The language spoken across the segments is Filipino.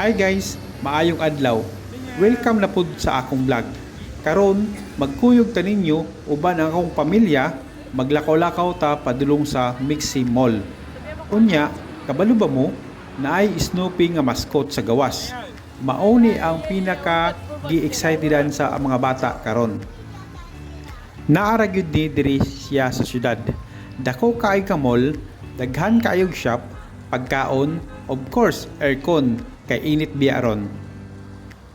Hi guys, maayong adlaw. Welcome na pud sa akong vlog. Karon magkuyog ta ninyo uban ang akong pamilya maglakaw-lakaw ta padulong sa Mixi Mall. Unya, kabalo ba mo na ay Snoopy nga mascot sa gawas. Mauni ang pinaka gi-excitedan sa mga bata karon. Naara gyud ni diri siya sa syudad. Dako kaay ka mall, daghan kaayog shop, pagkaon, of course, aircon kay init biya ron.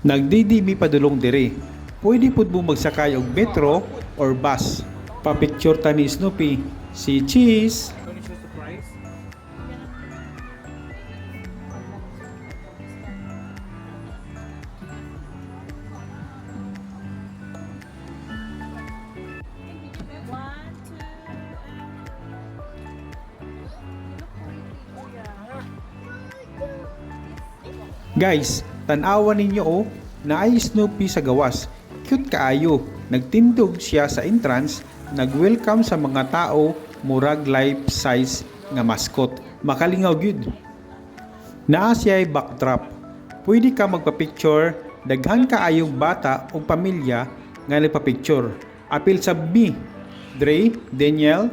Nagdidimi padulong diri. Pwede pud mo magsakay og metro or bus. Papicture ta ni Snoopy si Cheese. Guys, tan-awan ninyo oh, na ay Snoopy sa gawas. Cute kaayo. Nagtindog siya sa entrance, nag-welcome sa mga tao, murag life size nga mascot. Makalingaw gyud. Naa siya backdrop. Pwede ka magpa-picture, daghan kaayong bata o pamilya nga nagpa-picture. Apil sa B. Dre, Daniel,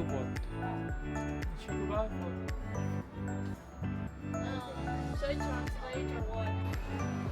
it? Yeah. photo bot. Um, should I translate or what?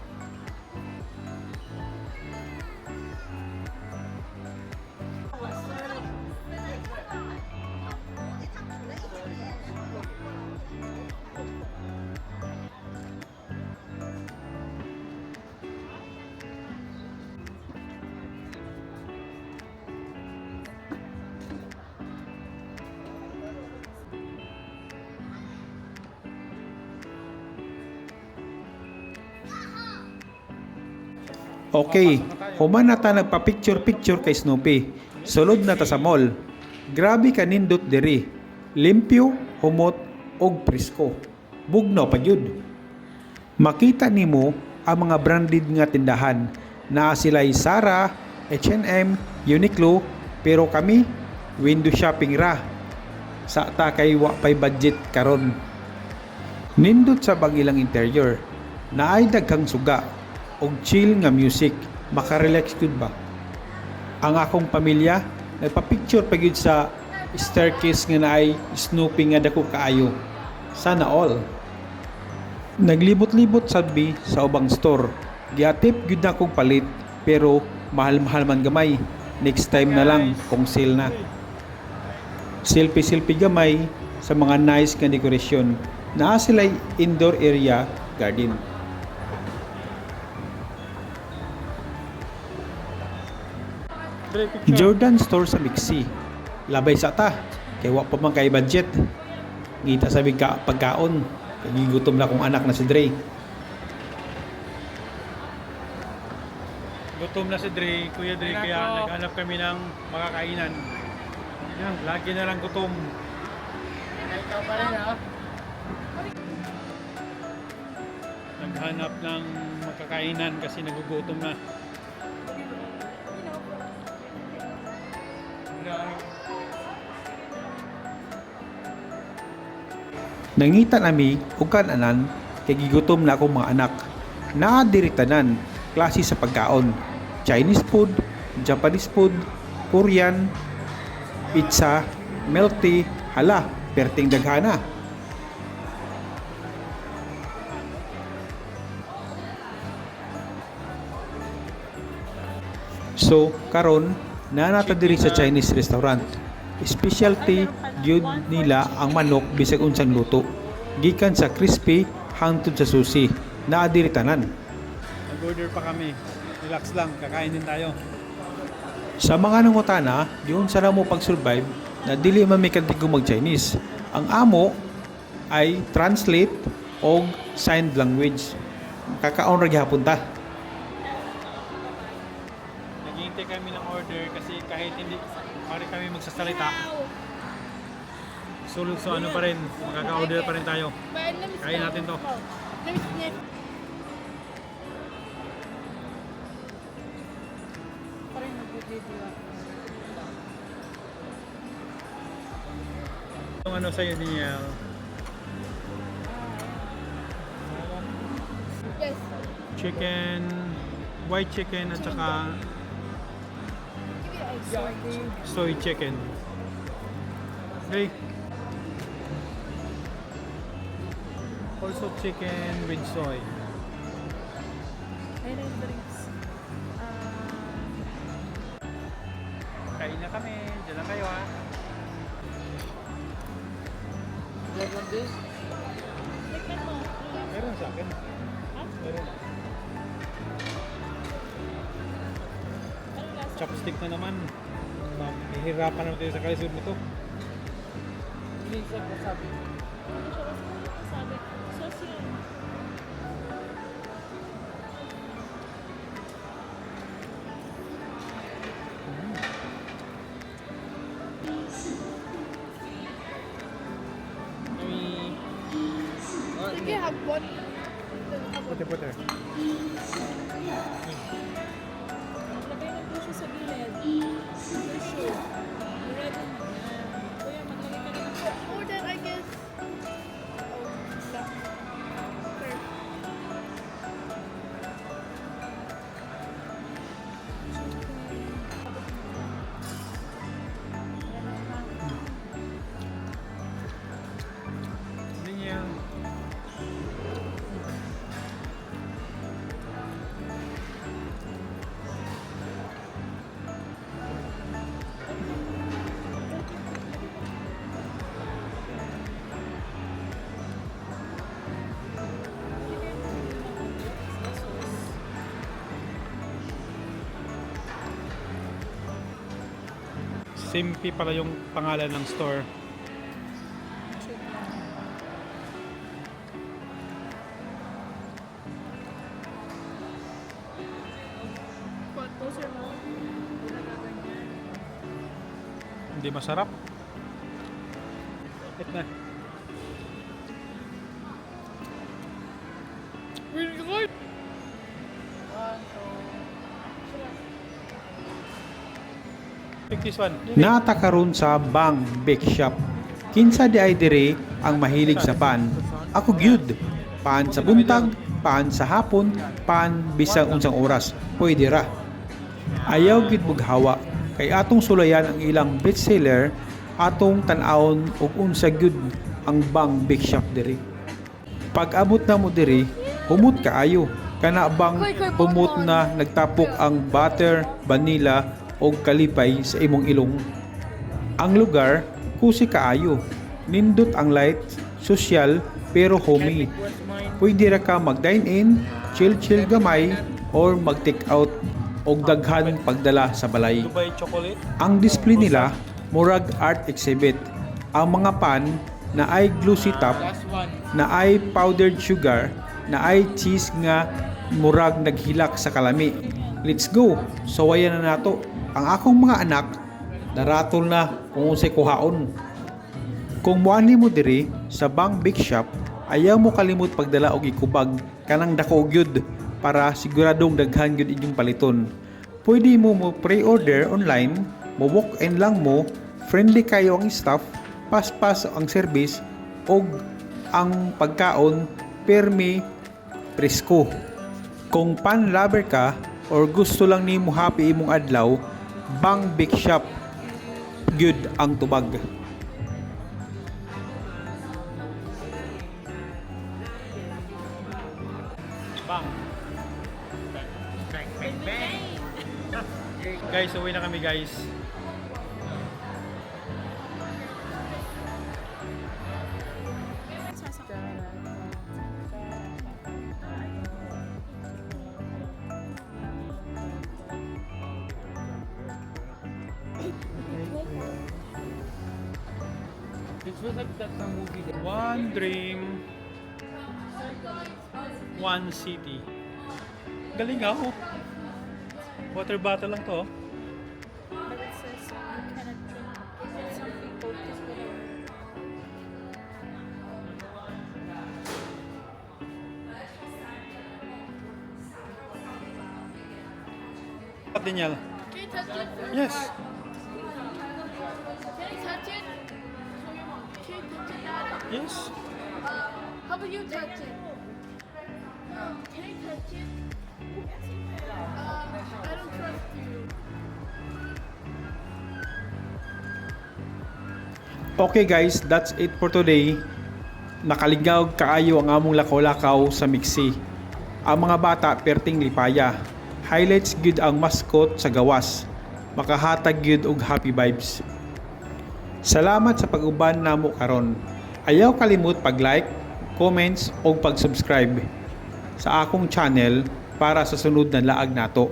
Okay, human na ta nagpa-picture-picture kay Snoopy. Sulod na ta sa mall. Grabe ka nindot diri. Limpyo, humot, og presko. Bugnaw pa yun. Makita nimo ang mga branded nga tindahan na sila'y Zara, H&M, Uniqlo, pero kami window shopping ra. Sa ta kay wa pay budget karon. Nindot sa bang ilang interior, naay daghang suga og chill nga music, makarelax gud ba? Ang akong pamilya nagpa-picture pa sa staircase nga naay Snoopy nga dako kaayo. Sana all. Naglibot-libot sabi sa ubang store. Giatip gyud na akong palit pero mahal-mahal man gamay. Next time na lang kung sale na. Selfie-selfie gamay sa mga nice nga dekorasyon. Naa sila'y indoor area garden. Jordan store sa Mixi. Labay sa ta. Kay wa pa man kay budget. Ngita sa bigka pagkaon. Kay gigutom na kong anak na si Dre. Gutom na si Dre, Kuya Dre, kaya naghanap kami ng makakainan. Yan, lagi na lang gutom. Ikaw pa rin, ah. Naghanap ng makakainan kasi nagugutom na. Nangita nami ug kananan kay gigutom na akong mga anak. Naa diri tanan klase sa pagkaon. Chinese food, Japanese food, Korean, pizza, milk tea, hala, perting daghana. So, karon nanata diri sa Chinese restaurant. Specialty gyud nila ang manok bisag unsang luto. Gikan sa crispy hangtod sa sushi. Naa diri tanan. Nag-order pa kami. Relax lang, kakain din tayo. Sa mga nangutana, yun sa mo pag-survive na dili man may kantigo mag-Chinese. Ang amo ay translate og sign language. kakaon ra gihapon ta. Naghihintay kami ng order kasi kahit hindi pare kami magsasalita, so, so ano pa rin, makaka-order pa rin tayo. Kain natin to. Yung ano sa'yo niya, Yes. chicken, white chicken at saka soy chicken. Okay. Also chicken with soy. Na yung drinks. Ah, Kain na kami. Diyan lang kayo ha. Tikman mo. Meron sa akin. Ha? Meron. Chopstick na naman. Mahihirapan naman tayo sa kalisod nito. Ano siya One. Puti-puti. Lagay mo po siya sa gilid. For sure. Simpy pala yung pangalan ng store. Hindi masarap. Ito na. Really good. Nata karon sa Bang Bake Shop. Kinsa di ay dire ang mahilig sa pan. Ako gyud. Pan sa buntag, pan sa hapon, pan bisang unsang oras. Pwede ra. Ayaw gyud bughawa kay atong sulayan ang ilang bestseller atong tan-awon og unsa gyud ang Bang Bake Shop dire. Pag abot na mo diri, humot kaayo. Kana bang humot na nagtapok ang butter, vanilla o kalipay sa imong ilong. Ang lugar, kusi kaayo. Nindot ang light, social, pero homey. Pwede ra ka mag-dine in, chill-chill gamay, or mag-take out og daghan pagdala sa balay. Ang display nila, murag art exhibit. Ang mga pan na ay glossy top, na ay powdered sugar, na ay cheese nga murag naghilak sa kalami. Let's go! Sawayan na nato. Ang akong mga anak, daratol na kung unsay kuhaon. Kung muani mo diri sa Bang Big Shop, ayaw mo kalimot pagdala og ikubag kanang dako og yun para siguradong daghan gyud inyong paliton. Pwede mo mo pre-order online, mo walk in lang mo, friendly kayo ang staff, paspas ang service og ang pagkaon permi presko. Kung pan lover ka or gusto lang nimo happy imong adlaw, Bang Big Shop good ang tubag. Bang. Guys, uwi na kami guys. One dream. One City. Galing nga oh. Water bottle lang to oh. But it says you cannot drink. Something called just. Daniel. Yes. Yes. Uh, how about you touch it? Can you touch it? Uh, I don't trust you. Okay guys, that's it for today. Nakaligaw kaayo ang among lakaw-lakaw sa mixi. Ang mga bata perting lipaya. Highlights gyud ang mascot sa gawas. Makahatag gyud og happy vibes. Salamat sa pag-uban namo karon. Ayaw kalimot pag-like, comments o pag-subscribe sa akong channel para sa sunod na laag nato.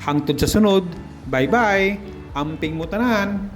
Hangtod sa sunod, bye-bye. Amping mo tanan.